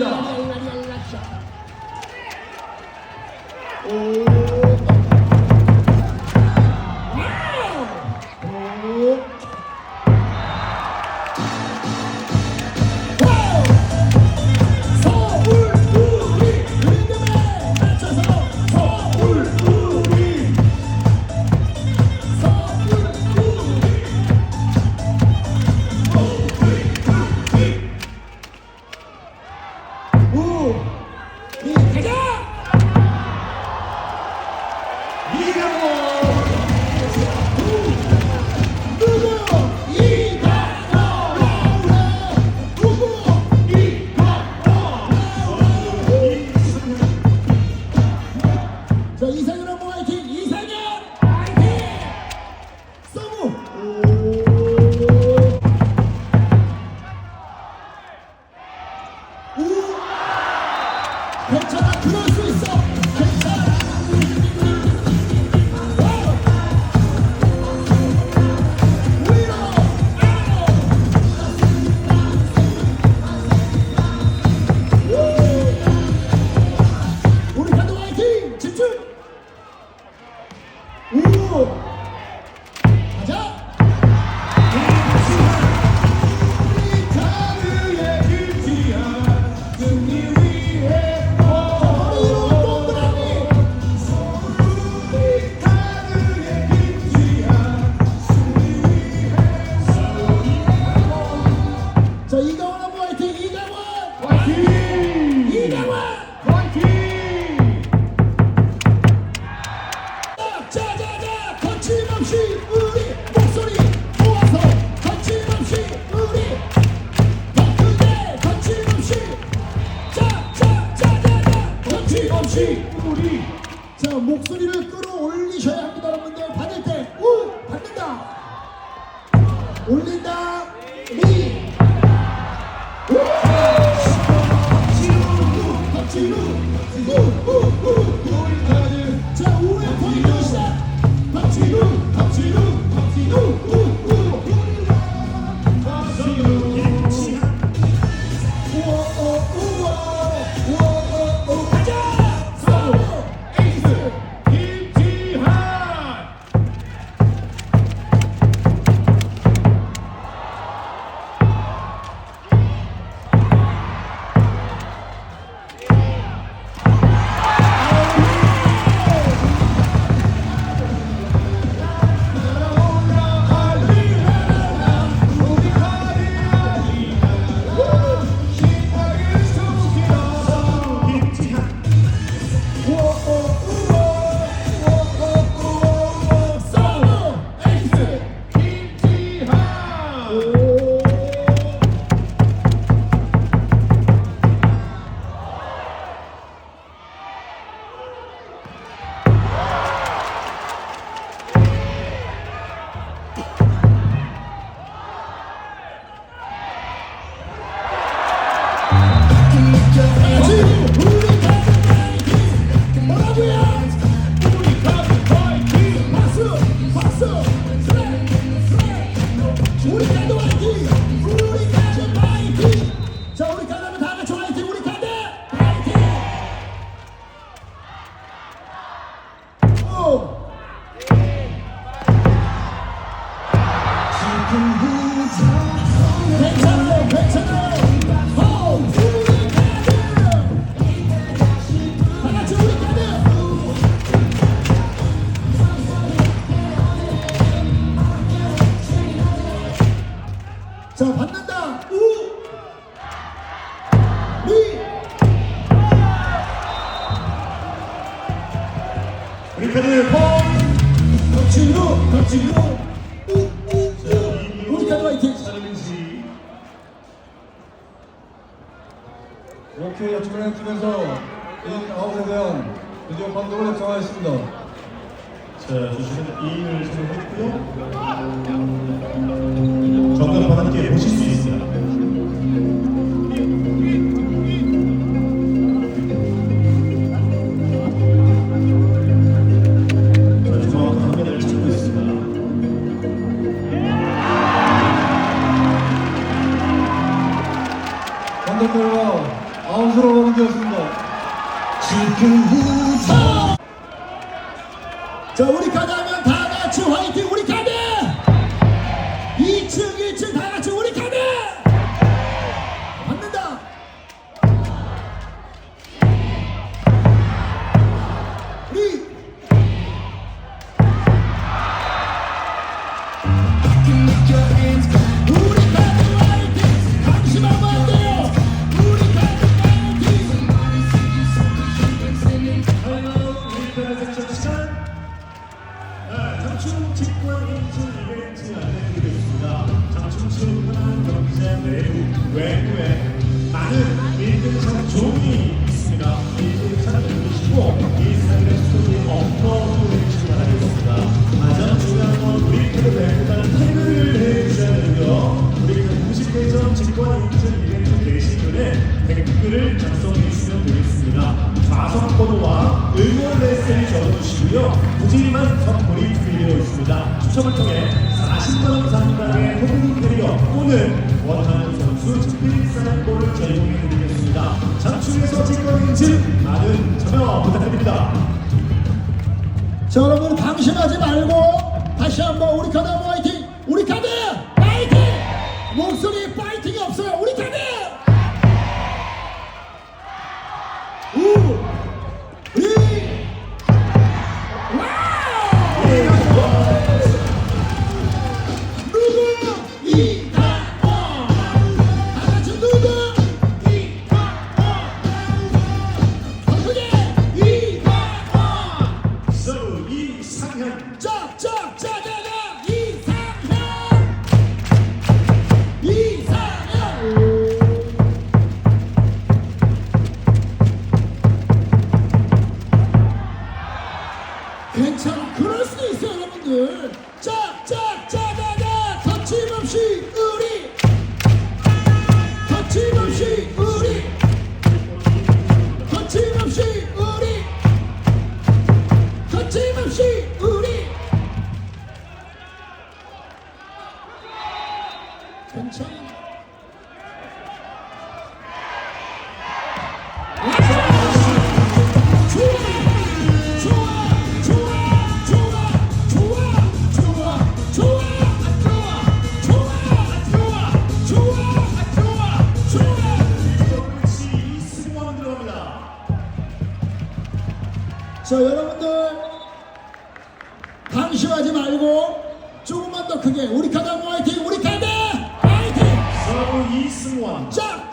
서 브 시작됩니다. 자 이상현 한번 화이팅 우 거침없이 우리 목소리 모아서 거침없이 우리 더 크게 거침없이 자자자자자 거침없이 우리 자 목소리를 끌어올리셔야 합니다 여러분들 받을 때우 받는다 올린다 리 박진우 우우 Thank you. 우리 카드 펑! 덕진우 덕진우 우우우 우리 카드 화이팅! 이렇게 역주를 해주면서 이 아웃에 대한 드디어 감독을 정하였습니다. 자, 주시는 2인을 선정했고요. 정답 함께 보실 수 있습니 자 우리 카드 장충 직관 인증 이벤트 안내드리겠습니다. 장충 체육관 경기장 내부 외부에 많은 1등상 종이 있습니다. 1등상 누르시고 이 사람의 스토리 엉터로 해 추첨을 통해 40만원 상당의 호흡 캐리어 또는 원하는 선수 특별히 사인볼을 제공해 드리겠습니다. 장충에서 직권 인증 많은 참여 부탁드립니다. 자 여러분 방심하지 말고 다시 한번 우리 한번 화이팅 자 여러분들. 방심하지 말고 조금만 더 크게. 우리 한번 화이팅! 우리 카드 화이팅! 서브 이승원 짝